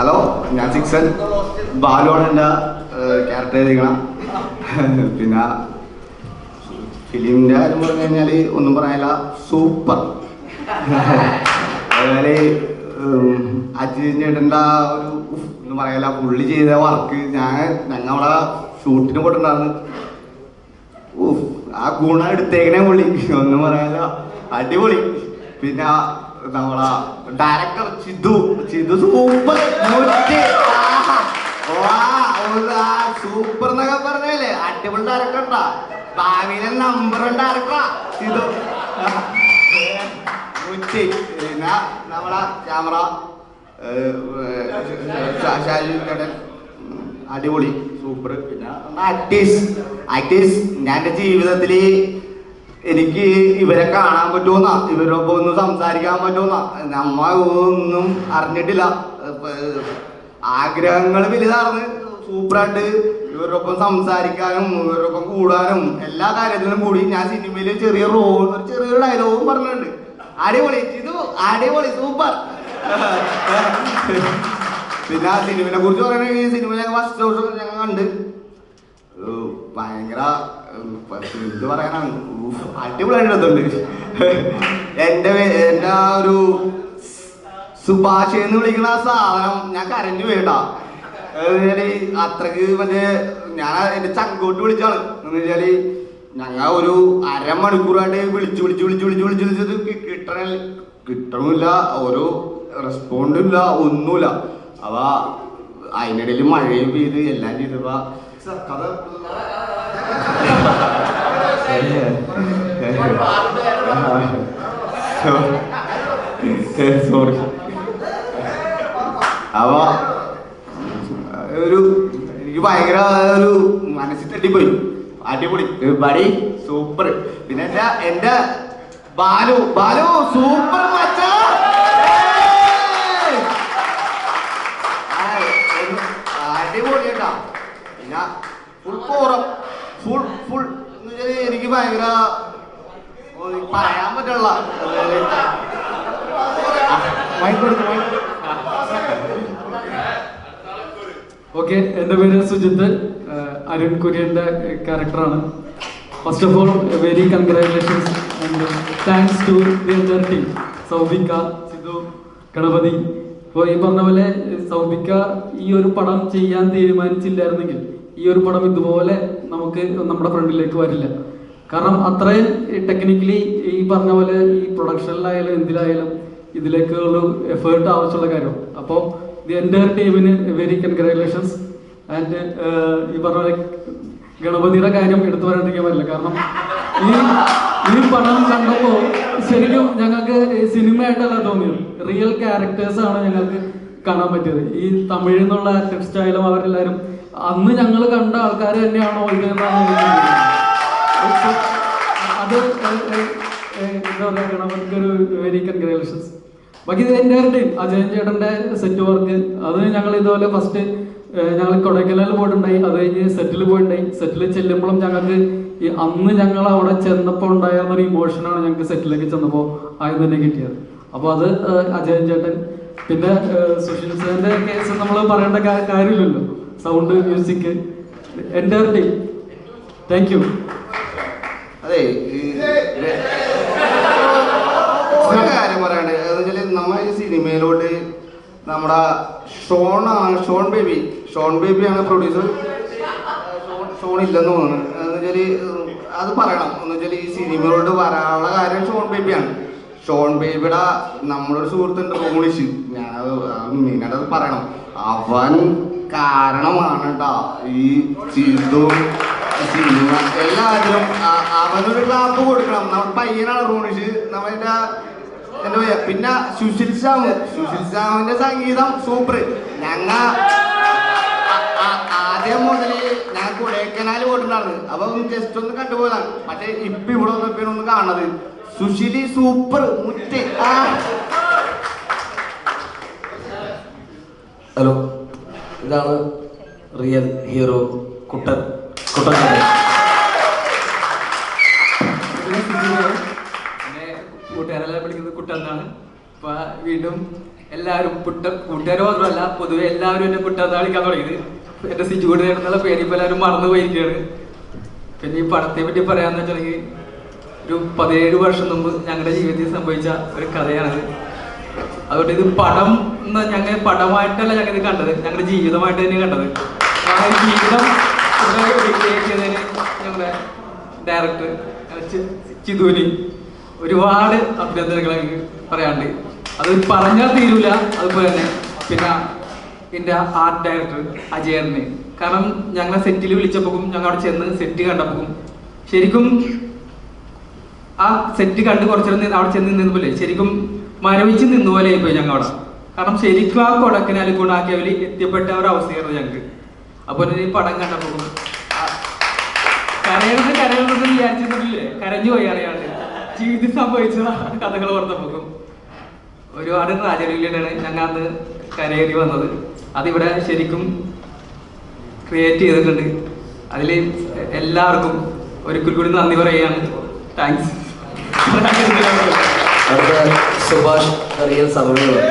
Hello ഞാൻ സിക്സൻ. ബാലുവാണ് എന്റെ character ചെയ്തിരിക്കണം പിന്നെ ഫിലിമിന്റെ കാര്യം പറഞ്ഞു കഴിഞ്ഞാൽ ഒന്നും പറയാനില്ല സൂപ്പർ. അതുപോലെ അജിത് ചേട്ടന്റെ ഒരു ഒന്നും പറയാനില്ല പുള്ളി ചെയ്ത വർക്ക് ഞാൻ അവിടെ ഷൂട്ടിന് പോയിട്ടുണ്ടായിരുന്നു. ആ ഗുണം എടുത്തേക്കണേ പുള്ളി. ഒന്നും പറയാനില്ല. അടിപൊളി. പിന്നെ നമ്മളെ director Chithu. Chithu super super എന്നൊക്കെ പറഞ്ഞല്ലേ അടിപൊളി ഡയറക്ടറാ ഭാവിയിലെ നമ്പർ ഡയറക്ടറാ ചിതു. മുറ്റി പിന്നെ നമ്മളെ ക്യാമറ ഷാജു ചേട്ടൻ. അടിപൊളി സൂപ്പർ പിന്നെ ആക്ടീസ് ആക്ടീസ് ഞാൻ ജീവിതത്തിൽ എനിക്ക് ഇവരെ കാണാൻ പറ്റുമെന്നാ ഇവരൊപ്പം ഒന്ന് സംസാരിക്കാൻ പറ്റുമെന്നാ നമ്മ ഒന്നും അറിഞ്ഞിട്ടില്ല. ആഗ്രഹങ്ങൾ വലുതാണ്. സൂപ്പറായിട്ട് ഇവരൊപ്പം സംസാരിക്കാനും ഇവരൊപ്പം കൂടാനും എല്ലാ കാര്യത്തിലും കൂടി ഞാൻ സിനിമയിൽ ചെറിയ റോൾ ചെറിയൊരു ഡയലോഗും പറഞ്ഞിട്ടുണ്ട്. അടിപൊളി. ഇത് അടിപൊളി. സൂപ്പർ. പിന്നെ ആ സിനിമയെ കുറിച്ച് പറയുകയാണെങ്കിൽ ഈ സിനിമ ഞങ്ങൾ ഫസ്റ്റ് ഞങ്ങൾ കണ്ട്. ഭയങ്കര ഇത് പറയാനാണ് അടിപൊളിയായിട്ടുണ്ട് എന്റെ എന്റെ ആ ഒരു സുഭാഷ വിളിക്കുന്ന ആ സാധനം ഞാൻ കരഞ്ഞു വേണ്ടാ എന്നുവെച്ചാൽ അത്രയ്ക്ക് മറ്റേ ഞാൻ എന്റെ ചങ്കോട്ട് വിളിച്ചാണ് എന്ന് വെച്ചാൽ ഞങ്ങൾ ഒരു അരമണിക്കൂറായിട്ട് വിളിച്ച് വിളിച്ച് വിളിച്ച് വിളിച്ച് വിളിച്ച് വിളിച്ചത് കിട്ടണ കിട്ടണില്ല. ഒരു റെസ്പോണ്ടും ഇല്ല ഒന്നുമില്ല. അപ്പൊ അതിനിടയിൽ മഴയും പെയ്ത് എല്ലാം ചെയ്തപ്പോ സോറി അവ ഒരു എനിക്ക് ഭയങ്കര ഒരു മനസ്സിൽ തട്ടിപ്പോയി അടിപൊളി. ബടി സൂപ്പർ പിന്നെ എന്റെ എന്റെ ബാലു ബാലു സൂപ്പർ മച്ചാ ഏയ്! ആ, അടിപൊളി കേട്ടാ പിന്നെ ഫുൾ കോറം ഫുൾ ഫുൾ എനിക്ക് ഭയങ്കര പറയാൻ പറ്റുള്ള ഓക്കെ എന്റെ പേര് സുജിത്ത്. അരുൺ കുര്യന്റെ ക്യാരക്ടറാണ്. First of all very congratulations and thanks to the team സൗബിക Sidhu Ganapathi. ഇപ്പോൾ ഈ പറഞ്ഞ പോലെ സൗബിക ഈ ഒരു പടം ചെയ്യാൻ തീരുമാനിച്ചില്ലായിരുന്നെങ്കിൽ ഈ ഒരു പടം ഇതുപോലെ നമുക്ക് നമ്മുടെ ഫ്രണ്ടിലേക്ക് വരില്ല. കാരണം അത്രയും ടെക്നിക്കലി ഈ പറഞ്ഞ പോലെ ഈ പ്രൊഡക്ഷനിലായാലും എന്തിലായാലും ഇതിലേക്കുള്ള എഫേർട്ട് ആവശ്യമുള്ള കാര്യം അപ്പോൾ ദി എന്റെ ടീമിന് വെരി കൺഗ്രാറ്റുലേഷൻസ് ആൻഡ് ഈ പറഞ്ഞ പോലെ ഗണപതിയുടെ കാര്യം എടുത്തു പറയാണ്ടിരിക്കാൻ പറ്റില്ല കാരണം ഈ ഈ പടം കണ്ടപ്പോൾ ശരിക്കും ഞങ്ങൾക്ക് സിനിമയായിട്ടല്ല തോന്നിയത്. റിയൽ ക്യാരക്ടേഴ്സ് ആണ് ഞങ്ങൾക്ക് കാണാൻ പറ്റിയത്. ഈ തമിഴിൽ നിന്നുള്ള ആയാലും അവരെല്ലാവരും അന്ന് ഞങ്ങൾ കണ്ട ആൾക്കാർ തന്നെയാണോ ഇത് എന്നാണ് എനിക്ക് അത് എന്താ പറയുക ഗണപതിക്കൊരു വെരി ബാക്കി ഇത് എന്റെ ടീം അജയൻ ചേട്ടന്റെ സെറ്റ് വർക്ക് അത് ഞങ്ങൾ ഇതുപോലെ ഫസ്റ്റ് ഞങ്ങൾ കൊടൈക്കനാലിൽ പോയിട്ടുണ്ടായി. അത് കഴിഞ്ഞ് സെറ്റിൽ പോയിട്ടുണ്ടായി. സെറ്റിൽ ചെല്ലുമ്പോഴും ഞങ്ങൾക്ക് ഈ അന്ന് ഞങ്ങൾ അവിടെ ചെന്നപ്പോൾ ഉണ്ടായിരുന്ന ഒരു ഇമോഷനാണ് ഞങ്ങൾക്ക് സെറ്റിലേക്ക് ചെന്നപ്പോൾ ആദ്യം തന്നെ കിട്ടിയത്. അപ്പോൾ അത് അജയൻ ചേട്ടൻ. പിന്നെ സുഷിൻ സാറിന്റെ കേസ് നമ്മൾ പറയേണ്ട കാര്യമില്ലല്ലോ. സൗണ്ട് മ്യൂസിക് എന്റെ ടീം താങ്ക് യു അതെ കാര്യം എന്ന് വെച്ചാൽ ഈ സിനിമയിലോട്ട് നമ്മുടെ ഷോൺ ഷോൺ ബേബി. ഷോൺ ബേബിയാണ് പ്രൊഡ്യൂസർ ഷോൺ ഇല്ലെന്ന് തോന്നുന്നു. എന്നുവെച്ചാൽ അത് പറയണം. എന്ന് വെച്ചാൽ ഈ സിനിമയിലോട്ട് വരാനുള്ള കാര്യം ഷോൺ ബേബിയാണ് ഷോൺ ബേബിയുടെ നമ്മളൊരു സുഹൃത്തുണ്ട് റോണിഷ്. ഞാൻ മെയിനായിട്ട് അത് പറയണം. അവൻ കാരണമാണ് കേട്ടോ ഈ ചിന്തു സിനിമ എല്ലാവരും അവനൊരു ക്ലാപ്പ് കൊടുക്കണം. നമ്മുടെ പയ്യനാണ് റോണിഷ്. നമ്മുടെ എന്താ പറയാ പിന്നെ സുശിൽ ശ്യാമ് സുശിൽ ശ്യാമിന്റെ സംഗീതം സൂപ്പർ ഞങ്ങ ആദ്യം മുതൽ ഞാൻ കൊടൈക്കനാൽ പോയിട്ടുണ്ടാണ് അപ്പൊ ഒന്ന് ജസ്റ്റ് ഒന്ന് കണ്ടുപോയതാണ്. പക്ഷെ ഇപ്പൊ ഇവിടെ വന്നപ്പോഴാണ് ഒന്ന് കാണുന്നത്. സുശീലി സൂപ്പർ മുറ്റ്. ഹലോ. ഇതാണ് റിയൽ ഹീറോ കുട്ടൻ കുട്ടൻ അപ്പൊ വീണ്ടും എല്ലാവരും പുട്ട കൂട്ടുകാർ മാത്രമല്ല പൊതുവെ എല്ലാവരും എന്നെ പുട്ടെന്ന് വിളിക്കാൻ തുടങ്ങിയത്. എന്റെ സിജുകൂടെ എന്നുള്ള പേര് ഇപ്പൊ എല്ലാവരും മറന്നു പോയിരിക്കുകയാണ്. പിന്നെ ഈ പടത്തെ പറ്റി പറയാന്ന് വെച്ചിട്ടുണ്ടെങ്കിൽ ഒരു പതിനേഴ് വർഷം മുമ്പ് ഞങ്ങളുടെ ജീവിതത്തിൽ സംഭവിച്ച ഒരു കഥയാണത്. അതുകൊണ്ട് ഇത് പടം ഞങ്ങൾ പടമായിട്ടല്ല ഞങ്ങൾ ഇത് കണ്ടത്. ഞങ്ങളുടെ ജീവിതമായിട്ട് തന്നെ കണ്ടത്. ജീവിതം ഞങ്ങളുടെ ഡയറക്ടർ ചിതുവിന് ഒരുപാട് അഭിനന്ദനങ്ങൾ എനിക്ക് പറയാനുണ്ട്. അത് പറഞ്ഞാൽ തീരൂല അതുപോലെ തന്നെ പിന്നെ എന്റെ ആർട്ട് ഡയറക്ടർ അജയറിന്. കാരണം ഞങ്ങളെ സെറ്റിൽ വിളിച്ചപ്പോഴും ഞങ്ങൾ അവിടെ ചെന്ന് സെറ്റ് കണ്ടപ്പോഴും ശരിക്കും ആ സെറ്റ് കണ്ട് കുറച്ചു അവിടെ ചെന്ന് നിന്നപ്പോലെ ശരിക്കും മരവിച്ച് നിന്നുപോലെ പോയി ഞങ്ങൾ അവിടെ കാരണം ശരിക്കും ആ കൊടക്കനാൽ ഗുണാക്കിയവര് എത്തിപ്പെട്ട ഒരു അവസ്ഥയായിരുന്നു ഞങ്ങൾക്ക്. അപ്പോൾ ഈ പടം കണ്ടപ്പോൾ കരയണത് കരയണത് വിചാരിച്ചിട്ടില്ലേ? കരഞ്ഞു പോയി അറിയാണ്ട്. ജീവിതം സംഭവിച്ചതാണ് കഥകൾ ഓർത്തപ്പോക്കും ഒരുപാട് ട്രാജഡിയിലാണ് ഞങ്ങൾ അന്ന് കരയേറി വന്നത്. അതിവിടെ ശരിക്കും ക്രിയേറ്റ് ചെയ്തിട്ടുണ്ട്. അതിൽ എല്ലാവർക്കും ഒരിക്കൽ കൂടി നന്ദി പറയുകയാണ്. താങ്ക്സ് സുഭാഷ് റിയൽ സമയങ്ങൾ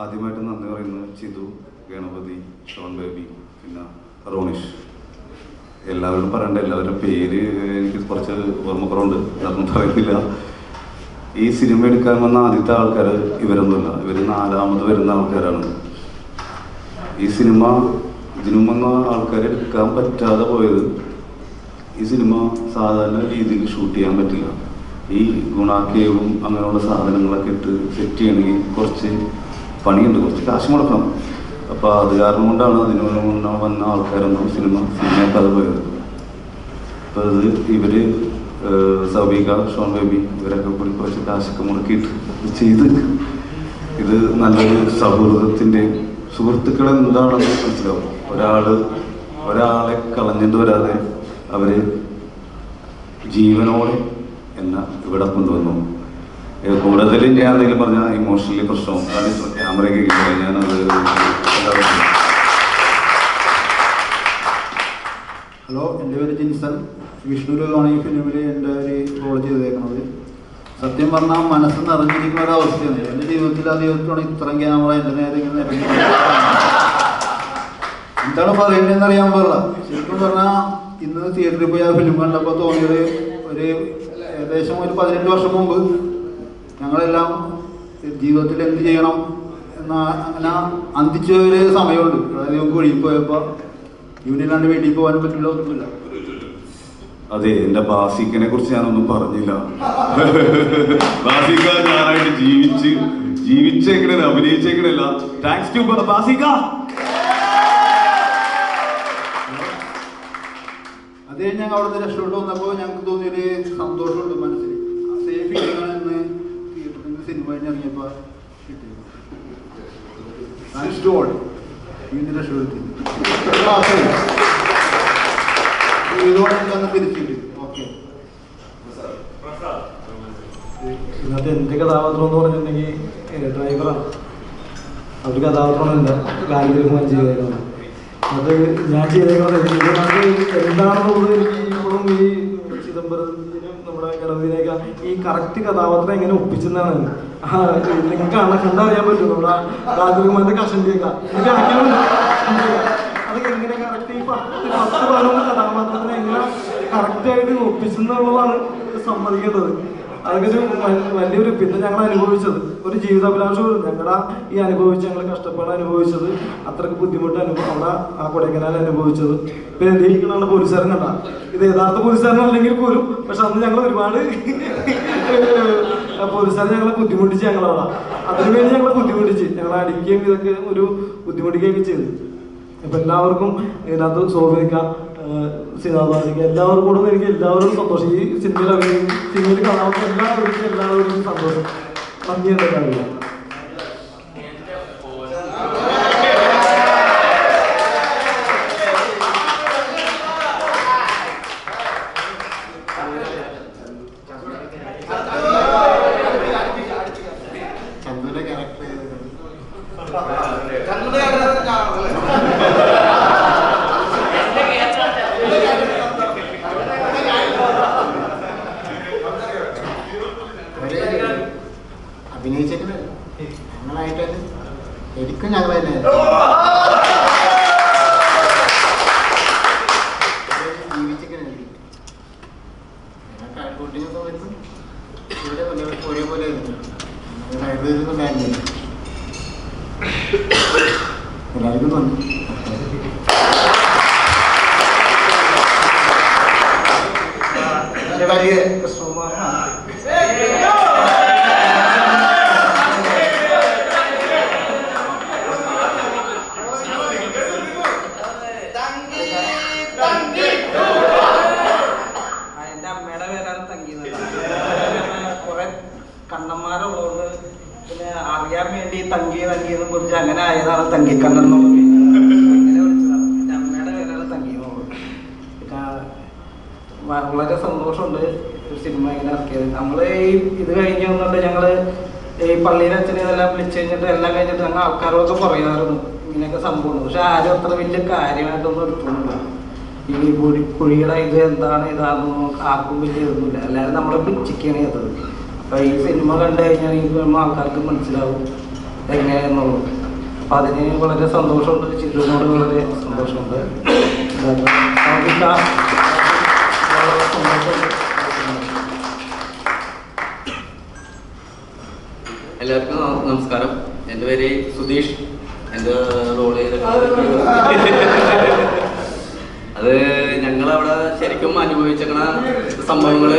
ആദ്യമായിട്ട് നന്ദി പറയുന്നത് ചിതു ഗണപതി ഷോൺ ബേബി പിന്നെ റോണിഷ്. എല്ലാവരും പറയണ്ട എല്ലാവരുടെ പേര് എനിക്ക് കുറച്ച് ഓർമ്മക്കുറവുണ്ട്. അതൊന്നും പറയുന്നില്ല. ഈ സിനിമ എടുക്കാൻ വന്ന ആദ്യത്തെ ആൾക്കാർ ഇവരൊന്നുമില്ല. ഇവർ നാലാമത് വരുന്ന ആൾക്കാരാണ്. ഈ സിനിമ ഇതിനു വന്ന ആൾക്കാരെ എടുക്കാൻ പറ്റാതെ പോയത് ഈ സിനിമ സാധാരണ രീതിയിൽ ഷൂട്ട് ചെയ്യാൻ പറ്റില്ല. ഈ ഗുണാക്കേവും അങ്ങനെയുള്ള സാധനങ്ങളൊക്കെ ഇട്ട് സെറ്റ് ചെയ്യണമെങ്കിൽ കുറച്ച് പണിയുണ്ട് കുറച്ച് കാശ് മുടക്കണം. അപ്പോൾ അത് കാരണം കൊണ്ടാണ് അതിന് മുന്നേ വന്ന ആൾക്കാരൊന്നും സിനിമ സിനിമയ്ക്കാതെ പോയത്. അപ്പോൾ ഇവർ ഏഹ് സബീക ഷോൺ ബേബി ഇവരൊക്കെ കൂടി കുറച്ച് കാശൊക്കെ മുടക്കിയിട്ട് ചെയ്ത് ഇത് നല്ലൊരു സൗഹൃദത്തിന്റെ സുഹൃത്തുക്കൾ എന്താണെന്ന് മനസ്സിലാവും. ഒരാൾ ഒരാളെ കളഞ്ഞിട്ട് വരാതെ അവർ ജീവനോടെ എന്ന ഇവിടെ കൊണ്ടുവന്നു. കൂടുതൽ ഞാൻ എന്തെങ്കിലും പറഞ്ഞാൽ ഇമോഷണലി പ്രശ്നവും ക്യാമറയ്ക്ക് ക്യാമറയൊക്കെ കിട്ടിയാൽ ഞാനത് ഹലോ എന്റെ പേര് ജിൻസൺ. വിഷ്ണുരുവാണ് ഈ ഫിലിമിൽ എന്റെ ഒരു റോൾ ചെയ്തേക്കുന്നത് സത്യം പറഞ്ഞാൽ മനസ്സ് നിറഞ്ഞിരിക്കുന്ന ഒരു അവസ്ഥയാണ്. എന്റെ ജീവിതത്തിൽ ആ ദൈവത്തിലാണ് ഇത്രയും ക്യാമറ എന്റെ നേരെ ഇങ്ങനെ എന്താണ് പറയേണ്ടതെന്ന് അറിയാൻ പാടില്ല. ശരിക്കും പറഞ്ഞാൽ ഇന്ന് തിയേറ്ററിൽ പോയി ആ ഫിലിം കണ്ടപ്പോൾ തോന്നിയത് ഒരു ഏകദേശം ഒരു പതിനെട്ട് വർഷം മുമ്പ് ഞങ്ങളെല്ലാം ജീവിതത്തിൽ എന്ത് ചെയ്യണം എന്ന അങ്ങനെ അന്തിച്ച ഒരു സമയമുണ്ട്. അതായത് നമുക്ക് വെളിയിൽ പോയപ്പോൾ ഇവനില്ലാണ്ട് വീട്ടിൽ പോകാൻ പറ്റില്ല ഒന്നുമില്ല. അതെ എന്റെ ബാസിക്കനെ കുറിച്ച് ഞാനൊന്നും പറഞ്ഞില്ല. ബാസിക്ക ഞാനായിട്ട് ജീവിച്ച് ജീവിച്ചേക്കണല്ല അഭിനയിച്ചേക്കണല്ല താങ്ക്സ് ടു ബാസിക്ക! അത് ഞങ്ങൾ അവിടുന്ന് രക്ഷപ്പെട്ടു. വന്നപ്പോൾ ഞങ്ങൾക്ക് തോന്നിയൊരു സന്തോഷമുണ്ട് മനസ്സിൽ. സേഫ് ചെയ്യണമെന്ന് തിയേറ്ററിൽ സിനിമ കഴിഞ്ഞ് ഇറങ്ങിയപ്പോൾ കിട്ടിയത്. താങ്ക്സ് ടു ഓൾ വീണ്ടും രക്ഷപ്പെടുത്തി. ഇതോടെ എനിക്കന്ന് തിരിച്ചിട്ട് ഓക്കെ ഇന്നത്തെ എന്റെ കഥാപാത്രം എന്ന് പറഞ്ഞിട്ടുണ്ടെങ്കിൽ ഡ്രൈവറാണ് കഥാപാത്രമാണ് ലാലിൽ റഹ്മാൻ ചെയ്തേക്കുന്നത് അത് ഞാൻ ചെയ്തേക്കുന്നത് ഈ ചിദംബരത്തിനും നമ്മുടെ ഗണപതിനെയൊക്കെ ഈ കറക്റ്റ് കഥാപാത്രം എങ്ങനെ ഒപ്പിച്ചെന്നാണ്. നിങ്ങൾക്ക് കാണാൻ കണ്ടറിയാൻ പറ്റും. നമ്മുടെ റഹ്മാന്റെ കഷണ്ടിയൊക്കെ അതൊക്കെ എങ്ങനെ കറക്റ്റ് ഈ പത്ത് പത്ത് പതിനൊന്ന് കഥാപാത്രത്തിനെ എങ്ങനെ കറക്റ്റായിട്ട് ഒപ്പിച്ചെന്നുള്ളതാണ് സമ്മതിക്കേണ്ടത്. അതൊക്കെ വലിയൊരു പിന്നെ ഞങ്ങൾ അനുഭവിച്ചത്. ഒരു ജീവിതാഭിലാഷവും ഞങ്ങളുടെ ഈ അനുഭവിച്ച് ഞങ്ങൾ കഷ്ടപ്പാട് അനുഭവിച്ചത് അത്രയ്ക്ക് ബുദ്ധിമുട്ട് അനുഭവം അവിടെ ആ കൊടൈക്കനാൽ അനുഭവിച്ചത്. പിന്നെ എന്റെ ഇരിക്കുന്ന പോലീസുകാരൻ കണ്ട ഇത് യഥാർത്ഥ പോലീസുകാരനല്ലെങ്കിൽ പോലും പക്ഷെ അന്ന് ഞങ്ങൾ ഒരുപാട് പോലീസുകാരൻ ഞങ്ങളെ ബുദ്ധിമുട്ടിച്ച് ഞങ്ങളവിടെ അതിനുവേണ്ടി ഞങ്ങളെ ബുദ്ധിമുട്ടിച്ച് ഞങ്ങളെ അടിക്കുകയും ഇതൊക്കെ ഒരു ബുദ്ധിമുട്ടിക്കുകയൊക്കെ ചെയ്തു. അപ്പൊ എല്ലാവർക്കും ഇതിനകത്ത് സ്വാധീനിക്കാം സിനിമാസിക്ക് എല്ലാവർക്കും കൂടെ എനിക്ക് എല്ലാവരും സന്തോഷം. ഈ സിനിമയിൽ അഭിനയിക്കും സിനിമയിൽ കാണാവുന്ന എല്ലാവർക്കും എല്ലാവരും സന്തോഷം. നന്ദി എന്റെ കാര്യം ചന്ദ്രന്റെ ക്യാരക്ടർ അഭിനയിച്ചിട്ട് ഞങ്ങളായിട്ട് ശരിക്കും ഞങ്ങൾ തന്നെ ഒരേപോലെ എല്ലാവർക്കും തോന്നി വലിയ കൃഷ്ണകുമാറാണ് കണ്ണന്മാരുള്ളതുകൊണ്ട് പിന്നെ അറിയാൻ വേണ്ടി തങ്കി തങ്കിയെന്നും കുറിച്ച് അങ്ങനെ ആയതാണ് തങ്കി എന്നുള്ളത് വളരെ സന്തോഷമുണ്ട്. സിനിമ ഇങ്ങനെ ഇറക്കിയത്. നമ്മൾ ഈ ഇത് കഴിഞ്ഞ് വന്നിട്ട് ഞങ്ങൾ ഈ പള്ളിയിലെ അച്ഛനെ എല്ലാം വിളിച്ചു കഴിഞ്ഞിട്ട് എല്ലാം കഴിഞ്ഞിട്ട് ഞങ്ങൾ ആൾക്കാരോടൊക്കെ പറയാറുണ്ട്. ഇങ്ങനെയൊക്കെ സംഭവമുണ്ട് പക്ഷെ ആരും അത്ര വലിയ കാര്യമായിട്ടൊന്നും എടുത്തുന്നില്ല ഈ കുഴി കുഴിയുടെ ഇത് എന്താണ് ഇതാണെന്നൊന്നും ആർക്കും വലിയ ഇതൊന്നുമില്ല. എല്ലാവരും നമ്മളെ പിച്ചിക്കാണ് ചെയ്തത്. അപ്പൊ ഈ സിനിമ കണ്ടു കഴിഞ്ഞാൽ ഈ സിനിമ ആൾക്കാർക്ക് മനസ്സിലാവും എങ്ങനെയെന്നുള്ളത് അപ്പൊ അതിന് വളരെ സന്തോഷമുണ്ട് ചിത്രനോട് വളരെ സന്തോഷമുണ്ട്. എല്ലാവർക്കും നമസ്കാരം. എന്റെ പേര് സുധീഷ്. എന്റെ റോൾ അത് ഞങ്ങളവിടെ ശരിക്കും അനുഭവിച്ചേക്കണ സംഭവങ്ങൾ.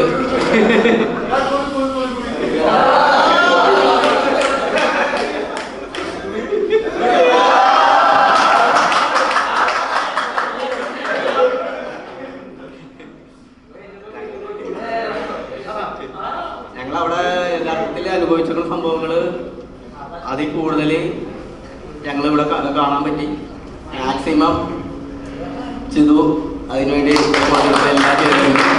ഞങ്ങളവിടെ യഥാർത്ഥത്തിൽ അനുഭവിച്ചിരുന്ന സംഭവങ്ങൾ അതിൽ കൂടുതൽ ഞങ്ങളിവിടെ കാണാൻ പറ്റി. മാക്സിമം ചെയ്തു അതിനുവേണ്ടി എല്ലാ ചെയ്തിട്ടുണ്ട്